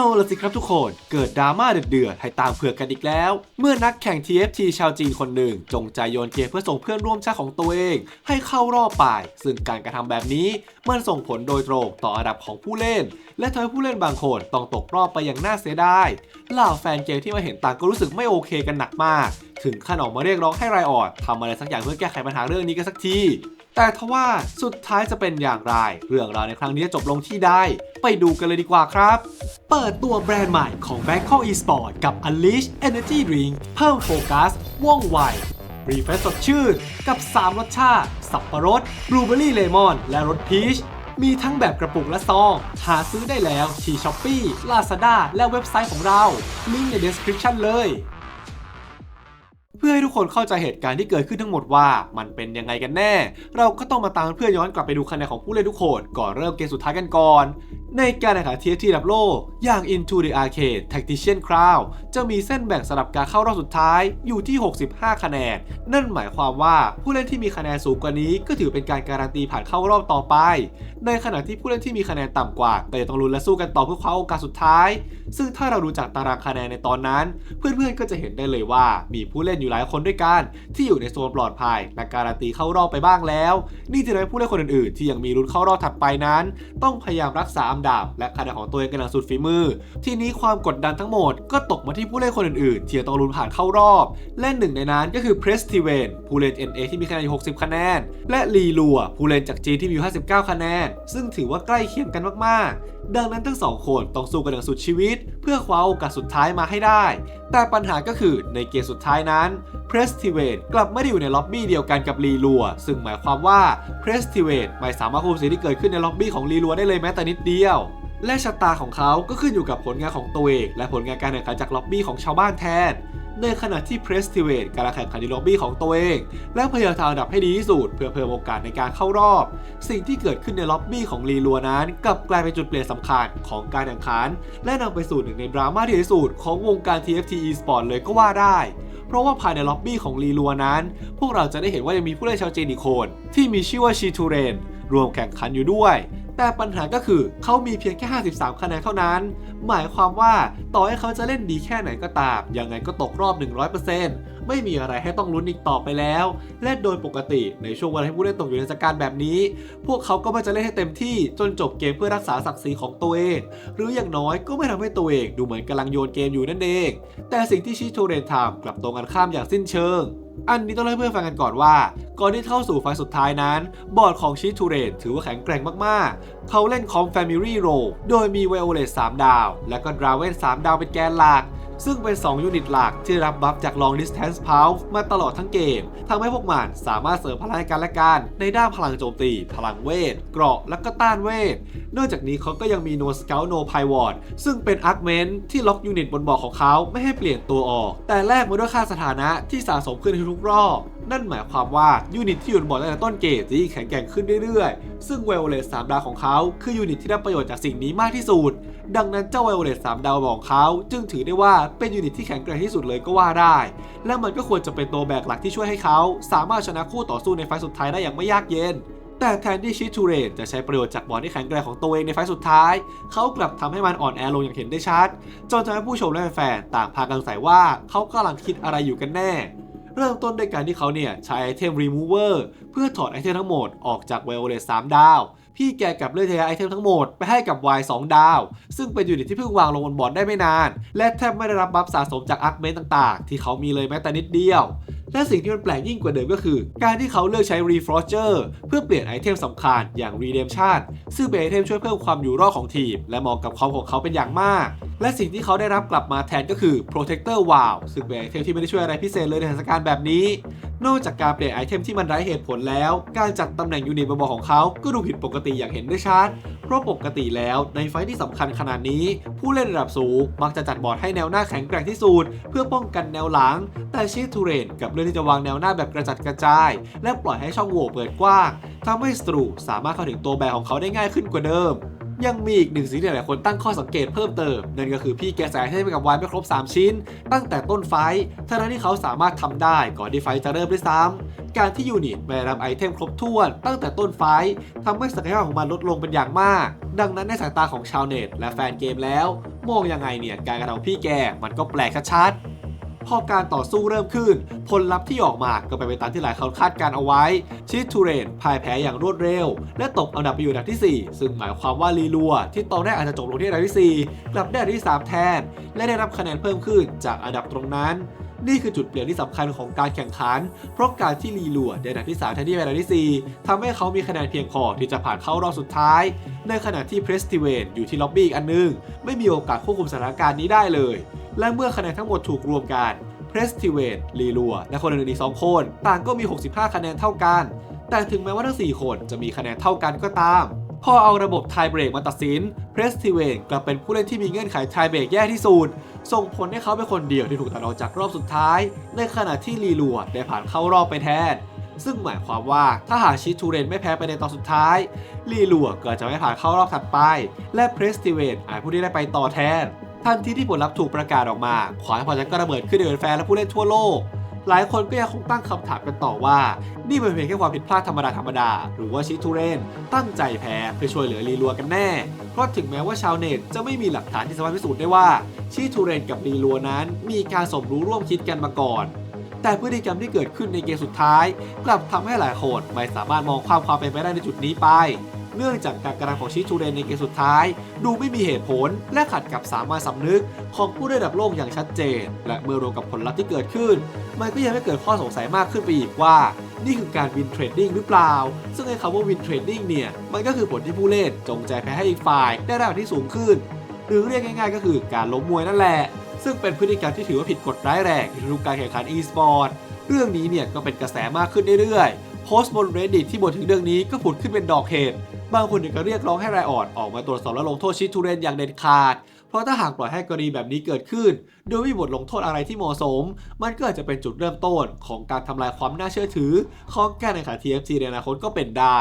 เอาละสิครับทุกคนเกิดดราม่าเดือดๆให้ตามเผือกกันอีกแล้ว เมื่อนักแข่ง TFT ชาวจีนคนหนึ่ง จงใจโยนเกมเพื่อส่งเพื่อนร่วมชาติของตัวเอง ให้เข้ารอบไป ซึ่งการกระทำแบบนี้มันส่งผลโดยตรงต่ออันดับของผู้เล่น และทำให้ผู้เล่นบางคนต้องตกรอบไปอย่างน่าเสียดายเหล่าแฟนเกมที่มาเห็นต่างก็รู้สึกไม่โอเคกันหนักมาก ถึงขั้นออกมาเรียกร้องให้ไรออดทำอะไรสักอย่างเพื่อแก้ไขปัญหาเรื่องนี้กันสักที แต่ทว่าสุดท้ายจะเป็นอย่างไร เรื่องราวในครั้งนี้จะจบลงที่ใดไปดูกันเลยดีกว่าครับ เปิดตัวแบรนด์ใหม่ของ Bangkok Esport กับ Unleash Energy Drink เพิ่มโฟกัส ว่องไวรีเฟรชสดชื่น กับ 3 รสชาติ สับปะรดบลูเบอรี่เลมอน และรสพีชมีทั้งแบบกระปุกและซอง หาซื้อได้แล้วที่ Shopee Lazada และเว็บไซต์ของเรา ลิงก์ใน description เลย เพื่อให้ทุกคนเข้าใจเหตุการณ์ที่เกิดขึ้นทั้งหมดว่ามันเป็นยังไงกันแน่ เราก็ต้องมาตามเพื่อย้อนกลับไปดูคะแนนของผู้เล่นทุกคนก่อนเริ่มเกมสุดท้ายกันก่อนในการแข่งขัน TFT ระดับโลกอย่าง Into the Arcade Tactician Crowd จะมีเส้นแบ่งสำหรับการเข้ารอบสุดท้ายอยู่ที่ 65 คะแนน นั่นหมายความว่าผู้เล่นที่มีคะแนนสูงกว่านี้ก็ถือเป็นการการันตีผ่านเข้ารอบต่อไป ในขณะที่ผู้เล่นที่มีคะแนนต่ำกว่าก็จะต้องลุ้นและสู้กันต่อเพื่อคว้าโอกาสสุดท้าย ซึ่งถ้าเราดูจากตารางคะแนนในตอนนั้น เพื่อนๆก็จะเห็นได้เลยว่า มีผู้เล่นอยู่หลายคนด้วยกัน ที่อยู่ในโซนปลอดภัยและการันตีเข้ารอบไปบ้างแล้ว นี่จะทำให้ผู้เล่นคนอื่นๆ ที่ยังมีลุ้นเข้ารอบถัดไปนั้น ต้องพยายามรักษาอันดับและคะแนนของตัวเองกันอย่างสุดฝีมือ ทีนี้ความกดดันทั้งหมดก็ตกมาที่ผู้เล่นคนอื่นๆ ที่จะต้องลุ้นผ่านเข้ารอบและหนึ่งในนั้นก็คือเพรสติเวนผู้เล่น NA ที่มีคะแนนอยู่60 คะแนน และลีลัวผู้เล่นจากจีนที่มีอยู่59 คะแนน ซึ่งถือว่าใกล้เคียงกันมากๆ ดังนั้นทั้งสองคนต้องสู้กันอย่างสุดชีวิต เพื่อคว้าโอกาสสุดท้ายมาให้ได้ แต่ปัญหาก็คือในเกมสุดท้ายนั้นเพรสติเวนกลับไม่ได้อยู่ในล็อบบี้เดียวกันกับลีลัว ซึ่งหมายความว่าเพรสติเวนไม่สามารถควบคุมสิ่งที่เกิดขึ้นในล็อบบี้ของลีลัวได้เลยแม้แต่นิดเดียว และชะตาของเขาก็ขึ้นอยู่กับผลงานของตัวเองและผลงานการแข่งขันจากล็อบบี้ของชาวบ้านแทน ในขณะที่เพรสติเวนกำลังแข่งขันในล็อบบี้ของตัวเอง และพยายามทำอันดับให้ดีที่สุดเพื่อเพิ่มโอกาสในการเข้ารอบ สิ่งที่เกิดขึ้นในล็อบบี้ของลีลัวนั้นกลับกลายเป็นจุดเปลี่ยนสำคัญของการแข่งขัน และนำไปสู่หนึ่งในดราม่าที่ใหญ่ที่สุดของวงการ TFT Esport เลยก็ว่าได้เพราะว่าภายในล็อบบี้ของลีลัวนั้น พวกเราจะได้เห็นว่ายังมีผู้เล่นชาวจีนอีกคน ที่มีชื่อว่าชีทูเรน รวมแข่งขันอยู่ด้วย แต่ปัญหาก็คือเขามีเพียงแค่ 53 คะแนนเท่านั้น หมายความว่าต่อให้เขาจะเล่นดีแค่ไหนก็ตาม ยังไงก็ตกรอบ 100% ไม่มีอะไรให้ต้องลุ้นอีกต่อไปแล้ว และโดยปกติในช่วงเวลาที่ผู้เล่นตกอยู่ในสถานการณ์แบบนี้ พวกเขาก็ไม่จะเล่นให้เต็มที่จนจบเกมเพื่อรักษาศักดิ์ศรีของตัวเอง หรืออย่างน้อยก็ไม่ทำให้ตัวเองดูเหมือนกำลังโยนเกมอยู่นั่นเอง แต่สิ่งที่ชิโตเรนทำกลับตรงกันข้ามอย่างสิ้นเชิงอันนี้ต้องเล่าเพื่อนฟังกันก่อนว่า ก่อนที่เข้าสู่ไฟสุดท้ายนั้น บอร์ดของชิทูเรนถือว่าแข็งแกร่งมากๆ เขาเล่นคอม Family r o โดยมีไวโอเลต3ดาว และก็ดราเวน3ดาวเป็นแกนหลัก ซึ่งเป็น 2 ยูนิตหลักที่รับบัฟจาก Long Distance p o u มาตลอดทั้งเกมทำให้พวกมันสามารถเสริมพลังให้กันและการในด้านพลังโจมตี พลังเวท เกราะ และก็ต้านเวท นอกจากนี้เขาก็ยังมี No Scout No Pivot ซึ่งเป็นอาร์ m เมนที่ล็อกยูนิตบนบอร์ดของเขาไม่ให้เปลี่ยนตัวออก แต่แลกมาด้วยค่าสถานะที่สะสมขึ้นทุกรอบ นั่นหมายความว่ายูนิตที่อยู่บนบอร์ดตั้งแต่ต้นเกมจะยิ่งแข็งแกร่งขึ้นเรื่อยๆ ซึ่งเวลเลส3ดาวของเขาคือยูนิตที่ได้ประโยชน์จากสิ่งนี้มากที่สุด ดังนั้นเจ้าไวโอเลต3ดาวของเขา จึงถือได้ว่าเป็นยูนิตที่แข็งแกร่งที่สุดเลยก็ว่าได้ และมันก็ควรจะเป็นตัวแบกหลักที่ช่วยให้เขา สามารถชนะคู่ต่อสู้ในไฟสุดท้ายได้อย่างไม่ยากเย็นแต่แทนที่ชิทูเรนจะใช้ประโยชน์จากบอลที่แข็งแกร่งของตัวเองในไฟสุดท้าย เขากลับทำให้มันอ่อนแอลงอย่างเห็นได้ชัด จนทำให้ผู้ชมและแฟนๆต่างพากันสงสัยว่าเขากำลังคิดอะไรอยู่กันแน่ เริ่มต้นด้วยการที่เขาเนี่ยใช้ไอเทม remover เพื่อถอดไอเทมทั้งหมดออกจากไวโอเลต3ดาว พี่แกกับเลือกย้าไอเทมทั้งหมดไปให้กับ Y 2ดาว ซึ่งเป็นยูนิตที่เพิ่งวางลงบนบอร์ดได้ไม่นาน และแทบไม่ได้รับบัฟสะสมจากอาร์คเมนต่างๆ ที่เขามีเลยแม้แต่นิดเดียวและสิ่งที่มันแปลกยิ่งกว่าเดิมก็คือ การที่เขาเลือกใช้ Refroster เพื่อเปลี่ยนไอเทมสำคัญอย่าง Redemption ซึ่งเป็นไอเทมช่วยเพิ่มความอยู่รอดของทีม และเหมาะกับคอมของเขาเป็นอย่างมาก และสิ่งที่เขาได้รับกลับมาแทนก็คือ Protector Wow ซึ่งเป็นไอเทมที่ไม่ได้ช่วยอะไรพิเศษเลยในสถานการณ์แบบนี้ นอกจากการเปลี่ยนไอเทมที่มันไร้เหตุผลแล้ว การจัดตำแหน่งยูนิตบนบอของเขาก็ดูผิดปกติอย่างเห็นได้ชัด เพราะปกติแล้วในไฟท์ที่สำคัญขนาดนี้ ผู้เล่นระดับสูงมักจะจัดบอร์ดให้แนวหน้าแข็งแกร่งที่สุดเพื่อป้องกันแนวหลัง แต่ชีทูเรนกับเรื่องที่จะวางแนวหน้าแบบกระจัดกระจาย และปล่อยให้ช่องโหว่เปิดกว้างทำให้สตรูสามารถเข้าถึงตัวแบกของเขาได้ง่ายขึ้นกว่าเดิม ยังมีอีกหนึ่งสิ่งที่หลายคนตั้งข้อสังเกตเพิ่มเติม นั่นก็คือพี่แกใส่ให้ไปกับวายไม่ครบ 3 ชิ้น ตั้งแต่ต้นไฟท์ทั้งที่เขาสามารถทำได้ก่อนที่ไฟท์จะเริ่มด้วยซ้ำการที่ยูนิตไม่รับไอเทมครบถ้วน ตั้งแต่ต้นไฟท์ทำให้ศักยภาพของมันลดลงเป็นอย่างมาก ดังนั้นในสายตาของชาวเน็ตและแฟนเกมแล้ว มองยังไงเนี่ยการกระทำของพี่แกมันก็แปลกชัดๆ พอการต่อสู้เริ่มขึ้น ผลลัพธ์ที่ออกมาก็เป็นไปตามที่หลายคนคาดการเอาไว้ ชิทูเรนพ่ายแพ้อย่างรวดเร็ว และตกอันดับไปอยู่อันดับที่ 4 ซึ่งหมายความว่าลีลัว ที่ตอนแรกอาจจะจบลงที่อันดับที่ 4 กลับได้อันดับที่ 3 แทน และได้รับคะแนนเพิ่มขึ้นจากอันดับตรงนั้นนี่คือจุดเปลี่ยนที่สำคัญของการแข่งขัน เพราะการที่ลีลัวได้อันดับที่ 3 แทนที่อันดับที่ 4ทำให้เขามีคะแนนเพียงพอที่จะผ่านเข้ารอบสุดท้าย ในขณะที่เพรสติเวนอยู่ที่ล็อบบี้อีกอันนึง ไม่มีโอกาสควบคุมสถานการณ์นี้ได้เลย และเมื่อคะแนนทั้งหมดถูกรวมกันเพรสติเวนลีลัว และคนอื่นๆอีก2คน ต่างก็มี 65 คะแนนเท่ากัน แต่ถึงแม้ว่าทั้ง 4 คนจะมีคะแนนเท่ากันก็ตาม พอเอาระบบไทเบรกมาตัดสินเพรสติเวนกลับเป็นผู้เล่นที่มีเงื่อนไขไทเบรกแย่ที่สุด ส่งผลให้เขาเป็นคนเดียวที่ถูกตัดออกจากรอบสุดท้าย ในขณะที่ลีลัวได้ผ่านเข้ารอบไปแทน ซึ่งหมายความว่าถ้าหากชิทูเรนไม่แพ้ไปในตอนสุดท้ายลีลัวก็จะไม่ผ่านเข้ารอบถัดไป และเพรสติเวนอาจผู้ที่ได้ไปต่อแทน ทันทีที่ผลลัพธ์ถูกประกาศออกมาขวานพอจะก็ระเบิดขึ้นในแฟนและผู้เล่นทั่วโลก หลายคนก็ยังคงตั้งคำถามกันต่อว่า นี่เป็นเพียงแค่ความผิดพลาดธรรมดาธรรมดา หรือว่าชิทูเรนตั้งใจแพ้เพื่อช่วยเหลือลีลัวกันแน่ เพราะถึงแม้ว่าชาวเน็ตจะไม่มีหลักฐานที่สามารถพิสูจน์ได้ว่าชิทูเรนกับลีลัวนั้น มีการสมรู้ร่วมคิดกันมาก่อนแต่พฤติกรรมที่เกิดขึ้นในเกมสุดท้าย กลับทำให้หลายคนไม่สามารถมองความความเป็นไปได้ในจุดนี้ไป เนื่องจากการกระทำของชิทูเรนในเกมสุดท้าย ดูไม่มีเหตุผล และขัดกับสามัญสำนึกของผู้ได้ดับโลกอย่างชัดเจน และเมื่อรวมกับผลลัพธ์ที่เกิดขึ้น มันก็ยังไม่เกิดข้อสงสัยมากขึ้นไปอีกว่า นี่คือการวินเทรดดิ้งหรือเปล่า ซึ่งไอ้คำว่าวินเทรดดิ้งเนี่ย มันก็คือผลที่ผู้เล่นจงใจแพ้ให้อีกฝ่ายได้ระดับที่สูงขึ้น หรือเรียกง่าย ๆ ก็คือการล้มมวยนั่นแหละ ซึ่งเป็นพฤติกรรมที่ถือว่าผิดกฎร้ายแรงในทุกการแข่งขัน e-sport เรื่องนี้เนี่ยก็เป็นกระแสมากขึ้นเรื่อยๆโพสต์บน Reddit ที่บ่นถึงเรื่องนี้ก็ผุดขึ้นเป็นดอกเห็ด บางคนถึงก็เรียกร้องให้รายออดออกมาตรวจสอบและลงโทษชิทูเรนอย่างเด็ดขาด เพราะถ้าหากปล่อยให้กรณีแบบนี้เกิดขึ้น โดยไม่มีบทลงโทษอะไรที่เหมาะสม มันก็อาจจะเป็นจุดเริ่มต้นของการทำลายความน่าเชื่อถือ ของการแข่งขัน TFT ในอนาคตก็เป็นได้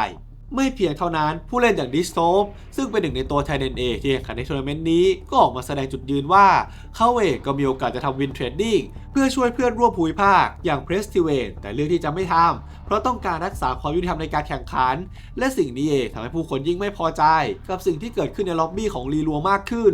ไม่เพียงเท่านั้นผู้เล่นอย่างดิสโ p ซึ่งเป็นหนึ่งในตัวไทยเนเอที่แข่งขันในทัวร์นาเมนต์นี้ก็ออกมาแสดงจุดยืนว่า เขาเองก็มีโอกาสจะทำวินเทรดดิ้งเพื่อช่วยเพื่อนร่วมภูมิภาคอย่างเพรสติเวนแต่เลือกที่จะไม่ทำเพราะต้องการรักษาความยุติธรรมในการแข่งขัน และสิ่งนี้เองทำให้ผู้คนยิ่งไม่พอใจ กับสิ่งที่เกิดขึ้นในล็อบบี้ของลีลัวมากขึ้น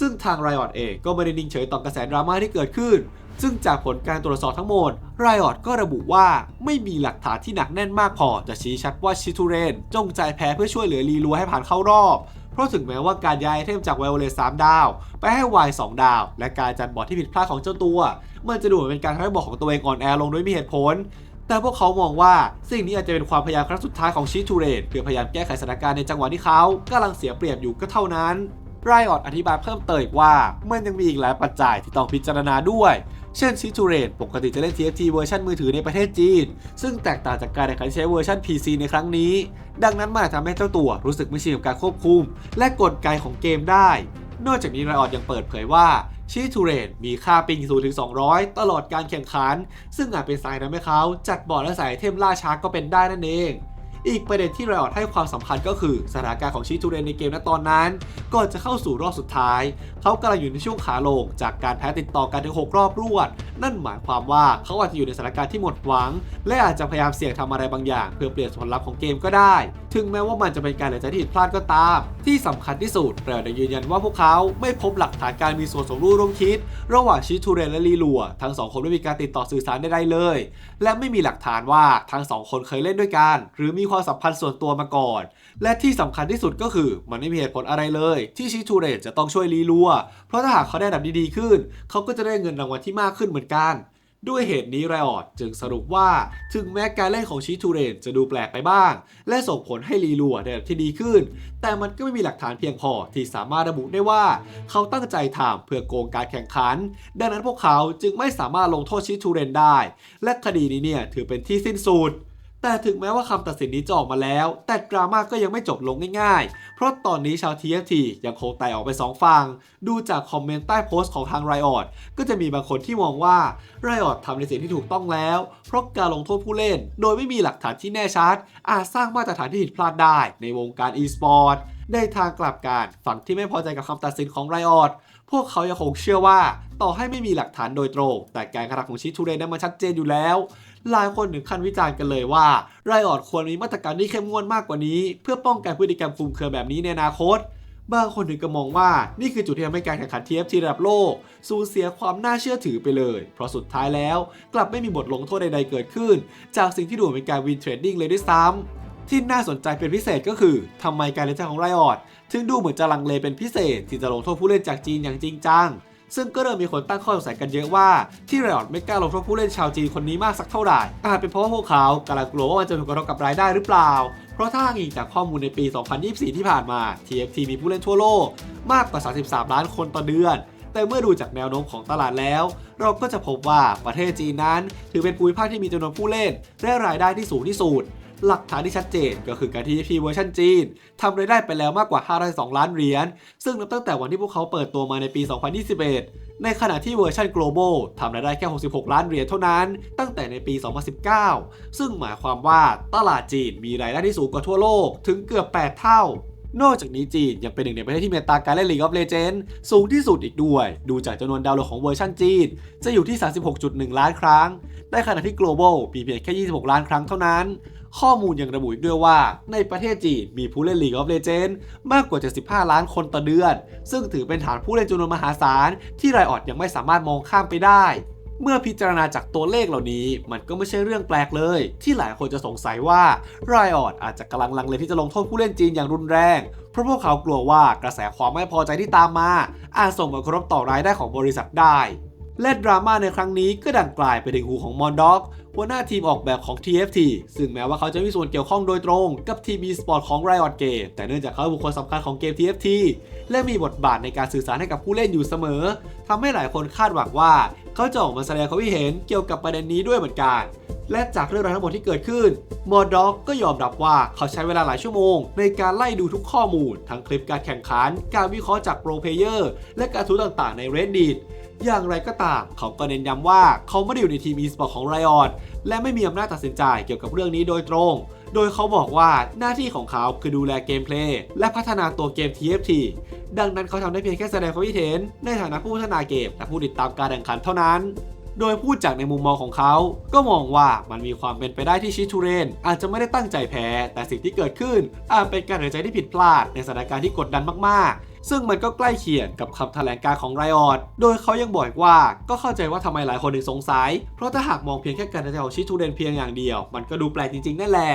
ซึ่งทาง Riot เองก็ไม่ได้นิ่งเฉยต่อกระแสดราม่าที่เกิดขึ้น ซึ่งจากผลการตรวจสอบทั้งหมด Riot ก็ระบุว่าไม่มีหลักฐานที่หนักแน่นมากพอจะชี้ชัดว่าชิทูเรน จงใจแพ้เพื่อช่วยเหลือลีลัวให้ผ่านเข้ารอบ เพราะถึงแม้ว่าการย้ายเทมจากไวโอเลต3ดาว ไปให้วาย2ดาว และการจัดบอร์ดที่ผิดพลาดของเจ้าตัว มันจะดูเหมือนเป็นการทำให้บอร์ดของตัวเองอ่อนแอลงโดยไม่มีเหตุผลแต่พวกเขามองว่าสิ่งนี้อาจจะเป็นความพยายามครั้งสุดท้ายของชิทูเรนเพื่อพยายามแก้ไขสถานการณ์ในจังหวะที่เขากำลังเสียเปรียบอยู่ก็เท่านั้นไรออดอธิบายเพิ่มเติมอีกว่า มันยังมีอีกหลายปัจจัยที่ต้องพิจารณาด้วย เช่นชิทูเรนปกติจะเล่น TFT เวอร์ชันมือถือในประเทศจีน ซึ่งแตกต่างจากการแข่งขันใช้เวอร์ชัน PC ในครั้งนี้ ดังนั้นมันอาจทำให้เจ้าตัวรู้สึกไม่ชินกับการควบคุม และกลไกของเกมได้ นอกจากนี้ไรออดยังเปิดเผยว่าชิทูเรนมีค่าปิงสูงถึง200 ตลอดการแข่งขัน ซึ่งอาจเป็นสายทำให้เขาจัดบอร์ดและใส่ไอเทมล่าช้าก็เป็นได้นั่นเอง อีกประเด็นที่ไรออดให้ความสำคัญก็คือสถานการณ์ของชิทูเรนในเกมณตอนนั้น ก่อนจะเข้าสู่รอบสุดท้าย เขากำลังอยู่ในช่วงขาลง จากการแพ้ติดต่อกันถึง6รอบรวด นั่นหมายความว่าเขาอาจจะอยู่ในสถานการณ์ที่หมดหวัง และอาจจะพยายามเสี่ยงทำอะไรบางอย่าง เพื่อเปลี่ยนผลลัพธ์ของเกมก็ได้ถึงแม้ว่ามันจะเป็นการตัดสินใจที่ผิดพลาดก็ตาม ที่สำคัญที่สุดเราได้ยืนยันว่าพวกเขาไม่พบหลักฐานการมีส่วนสมรู้ร่วมคิด ระหว่างชิทูเรนและลีลัวทั้งสองคนไม่มีการติดต่อสื่อสารใดๆเลย และไม่มีหลักฐานว่าทั้งสองคนเคยเล่นด้วยกัน หรือมีความสัมพันธ์ส่วนตัวมาก่อน และที่สำคัญที่สุดก็คือ มันไม่มีเหตุผลอะไรเลย ที่ชิทูเรนจะต้องช่วยลีลัวเพราะถ้าหากเขาได้อันดับดีๆขึ้น เขาก็จะได้เงินรางวัลที่มากขึ้นเหมือนกัน ด้วยเหตุนี้ไรออดจึงสรุปว่าถึงแม้การเล่นของชิทูเรนจะดูแปลกไปบ้าง และส่งผลให้ลีลัวได้อันดับที่ดีขึ้น แต่มันก็ไม่มีหลักฐานเพียงพอที่สามารถระบุได้ว่า เขาตั้งใจทำเพื่อโกงการแข่งขัน ดังนั้นพวกเขาจึงไม่สามารถลงโทษชิทูเรนได้ และคดีนี้เนี่ยถือเป็นที่สิ้นสุด แต่ถึงแม้ว่าคำตัดสินนี้จะออกมาแล้ว แต่ดราม่าก็ยังไม่จบลงง่ายๆ เพราะตอนนี้ชาว TFT ยังคงแตกออกไปสองฝั่งดูจากคอมเมนต์ใต้โพสต์ของทาง Riot ก็จะมีบางคนที่มองว่า Riot ทำในสิ่งที่ถูกต้องแล้ว เพราะการลงโทษผู้เล่น โดยไม่มีหลักฐานที่แน่ชัด อาจสร้างมาตรฐานที่ผิดพลาดได้ในวงการ e-sport ได้ทางกลับกันฝั่งที่ไม่พอใจกับคำตัดสินของ Riot พวกเขายังคงเชื่อว่า ต่อให้ไม่มีหลักฐานโดยตรง แต่การกระทำของชิทูเรนนั้นมันชัดเจนอยู่แล้ว หลายคนถึงขั้นวิจารณ์กันเลยว่าไรออดควรมีมาตรการที่เข้มงวดมากกว่านี้ เพื่อป้องกันพฤติกรรมคลุมเครือแบบนี้ในอนาคตบางคนถึงก็มองว่านี่คือจุดที่ทำให้การแข่งขัน TFT ระดับโลก สูญเสียความน่าเชื่อถือไปเลย เพราะสุดท้ายแล้วกลับไม่มีบทลงโทษใดๆเกิดขึ้น จากสิ่งที่ดูเหมือนเป็นการวินเทรดดิ้งเลยด้วยซ้ำที่น่าสนใจเป็นพิเศษก็คือทำไมการเล่นของไรออดถึงดูเหมือนจะลังเลเป็นพิเศษ ที่จะลงโทษผู้เล่นจากจีนอย่างจริงจัง ซึ่งก็เริ่มมีคนตั้งข้อสงสัยกันเยอะว่าที่ไรออดไม่กล้าลงโทษผู้เล่นชาวจีนคนนี้มากสักเท่าไหร่อาจเป็นเพราะว่าพวกเขากำลังกลัวว่ามันจะถูกกระทบกับรายได้หรือเปล่า เพราะถ้าอ้างอิงจากข้อมูลในปี 2024 ที่ผ่านมา TFT มีผู้เล่นทั่วโลกมากกว่า 33 ล้านคนต่อเดือน แต่เมื่อดูจากแนวโน้มของตลาดแล้ว เราก็จะพบว่าประเทศจีนนั้น ถือเป็นภูมิภาคที่มีจำนวนผู้เล่นและรายได้ที่สูงที่สุด หลักฐานที่ชัดเจนก็คือการที่ TFT เวอร์ชันจีนทำรายได้ไปแล้วมากกว่า502ล้านเหรียญ ซึ่งนับตั้งแต่วันที่พวกเขาเปิดตัวมาในปี 2021 ในขณะที่เวอร์ชัน global ทำรายได้แค่ 66 ล้านเหรียญเท่านั้น ตั้งแต่ในปี 2019 ซึ่งหมายความว่าตลาดจีนมีรายได้ที่สูงกว่าทั่วโลกถึงเกือบ 8 เท่านอกจากนี้จีนยังเป็นหนึ่งในประเทศที่มีตาการเล่น League of Legends สูงที่สุดอีกด้วย ดูจากจำนวนดาวน์โหลดของเวอร์ชันจีน จะอยู่ที่ 36.1 ล้านครั้ง ในขณะที่ global มีเพียงแค่ 26 ล้านครั้งเท่านั้น ข้อมูลยังระบุอีกด้วยว่า ในประเทศจีนมีผู้เล่น League of Legends มากกว่า 75 ล้านคนต่อเดือน ซึ่งถือเป็นฐานผู้เล่นจำนวนมหาศาล ที่ไรออดยังไม่สามารถมองข้ามไปได้ เมื่อพิจารณาจากตัวเลขเหล่านี้ มันก็ไม่ใช่เรื่องแปลกเลย ที่หลายคนจะสงสัยว่าไรออดอาจจะกำลังลังเลที่จะลงโทษผู้เล่นจีนอย่างรุนแรง เพราะพวกเขากลัวว่ากระแสความไม่พอใจที่ตามมา อาจส่งผลกระทบต่อรายได้ของบริษัทได้และดราม่าในครั้งนี้ก็ดังกลายไปถึงหูของมอนด็อก หัวหน้าทีมออกแบบของ TFT ซึ่งแม้ว่าเขาจะมีส่วนเกี่ยวข้องโดยตรงกับทีม e-sport ของ Riot Game แต่เนื่องจากเขาเป็นบุคคลสำคัญของเกม TFT และมีบทบาทในการสื่อสารให้กับผู้เล่นอยู่เสมอทำให้หลายคนคาดหวังว่า เขาจะออกมาแสดงความคิดเห็นเกี่ยวกับประเด็นนี้ด้วยเหมือนกัน และจากเรื่องราวทั้งหมดที่เกิดขึ้นมอร์ด็อกก็ยอมรับว่าเขาใช้เวลาหลายชั่วโมง ในการไล่ดูทุกข้อมูล ทั้งคลิปการแข่งขัน การวิเคราะห์จากโปรเพเยอร์และการทูตต่างๆใน Reddit อย่างไรก็ตาม เขาก็เน้นย้ำว่าเขาไม่ได้อยู่ในทีม e-sport ของ Riot และไม่มีอำนาจตัดสินใจเกี่ยวกับเรื่องนี้โดยตรง โดยเขาบอกว่าหน้าที่ของเขาคือดูแลเกมเพลย์และพัฒนาตัวเกม TFT ดังนั้นเขาทำได้เพียงแค่แสดงความคิดเห็นในฐานะผู้พัฒนาเกม และผู้ติดตามการแข่งขันเท่านั้น โดยพูดจากในมุมมองของเขา ก็มองว่ามันมีความเป็นไปได้ที่ชิทูเรน อาจจะไม่ได้ตั้งใจแพ้ แต่สิ่งที่เกิดขึ้น อาจเป็นการตัดสินใจที่ผิดพลาดในสถานการณ์ที่กดดันมากๆซึ่งมันก็ใกล้เคียงกับคำแถลงการของไรออด โดยเขายังบอกว่าก็เข้าใจว่าทำไมหลายคนถึงสงสัย เพราะถ้าหากมองเพียงแค่การตัดสินใจของชิทูเรนเพียงอย่างเดียว มันก็ดูแปลกจริงๆนั่นแหละ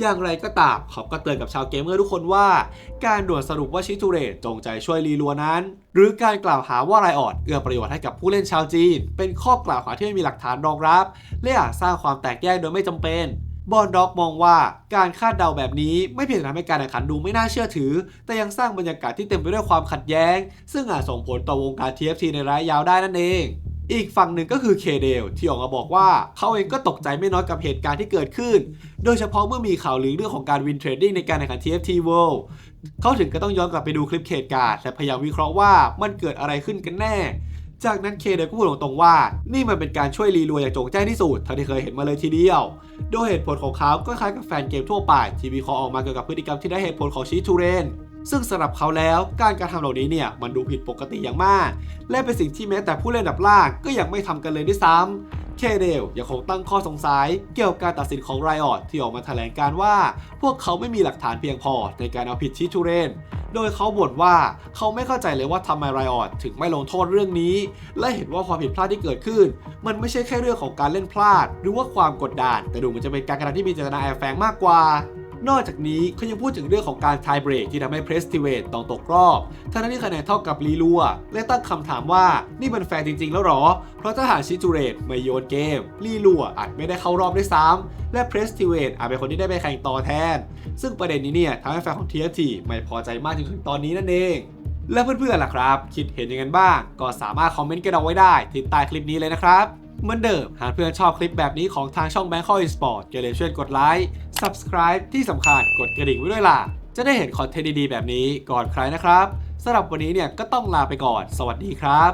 อย่างไรก็ตามเขาก็เตือนกับชาวเกมเมอร์ทุกคนว่า การด่วนสรุปว่าชิทูเรตจงใจช่วยรีลัวนั้น หรือการกล่าวหาว่าไรออดเอื้อประโยชน์ให้กับผู้เล่นชาวจีน เป็นข้อกล่าวหาที่ไม่มีหลักฐานรองรับ และอาจสร้างความแตกแยกโดยไม่จำเป็นบอลด็อกมองว่าการคาดเดาแบบนี้ไม่เพียงทำให้การแข่งขันดูไม่น่าเชื่อถือ แต่ยังสร้างบรรยากาศที่เต็มไปด้วยความขัดแย้ง ซึ่งอาจส่งผลต่อวงการ TFT ในระยะยาวได้นั่นเอง อีกฝั่งหนึ่งก็คือเคเดลที่ออกมาบอกว่าเขาเองก็ตกใจไม่น้อยกับเหตุการณ์ที่เกิดขึ้น โดยเฉพาะเมื่อมีข่าวลือเรื่องของการวินเทรดดิ้งในการแข่งขัน TFT World เขาถึงก็ต้องย้อนกลับไปดูคลิปเหตุการณ์และพยายามวิเคราะห์ว่ามันเกิดอะไรขึ้นกันแน่ จากนั้นเคเดลก็พูดตรงๆว่า นี่มันเป็นการช่วยรีรวยอย่างจงแจ้งที่สุดเท่าที่เคยเห็นมาเลยทีเดียว โดยเหตุผลของเขาก็คล้ายกับแฟนเกมทั่วไปที่วิเคราะห์ออกมาเกี่ยวกับพฤติกรรมที่ได้เหตุผลของชีทูเรน ซึ่งสำหรับเขาแล้วการกระทำเหล่านี้เนี่ยมันดูผิดปกติอย่างมาก และเป็นสิ่งที่แม้แต่ผู้เล่นดับล่างก็ยังไม่ทำกันเลยด้วยซ้ำเคเดลยังคงตั้งข้อสงสัยเกี่ยวกับการตัดสินของไรออดที่ออกมาแถลงการว่า พวกเขาไม่มีหลักฐานเพียงพอในการเอาผิดชิทูเรนโดยเขาบ่นว่าเขาไม่เข้าใจเลยว่าทำไมไรออดถึงไม่ลงโทษเรื่องนี้ และเห็นว่าความผิดพลาดที่เกิดขึ้น มันไม่ใช่แค่เรื่องของการเล่นพลาด หรือว่าความกดดันแต่ดูเหมือนจะเป็นการกระทำที่มีเจตนาแอบแฝงมากกว่า นอกจากนี้เขายังพูดถึงเรื่องของการ tie break ที่ทำให้เพรสติเวตต้องตกรอบทั้งที่คะแนนเท่ากับลีลัว และตั้งคำถามว่านี่มันแฟร์จริง ๆ แล้วหรอ เพราะถ้าหากชิจูเรตไม่โยนเกมลีลัวอาจไม่ได้เข้ารอบด้วยซ้ำและเพรสติเวตอาจเป็นคนที่ได้ไปแข่งต่อแทน ซึ่งประเด็นนี้เนี่ยทำให้แฟนของ TFT ไม่พอใจมากจนถึงตอนนี้นั่นเองและเพื่อนๆล่ะครับ คิดเห็นยังไงบ้าง ก็สามารถคอมเมนต์กันเอาไว้ได้ที่ใต้คลิปนี้เลยนะครับ เหมือนเดิม หากเพื่อนชอบคลิปแบบนี้ของทางช่อง Bangkok Esport อย่าลืมช่วยกดไลค์ Subscribe ที่สำคัญกดกระดิ่งไว้ด้วยล่ะ จะได้เห็นคอนเทนต์ดีๆแบบนี้ก่อนใครนะครับสำหรับวันนี้เนี่ยก็ต้องลาไปก่อน สวัสดีครับ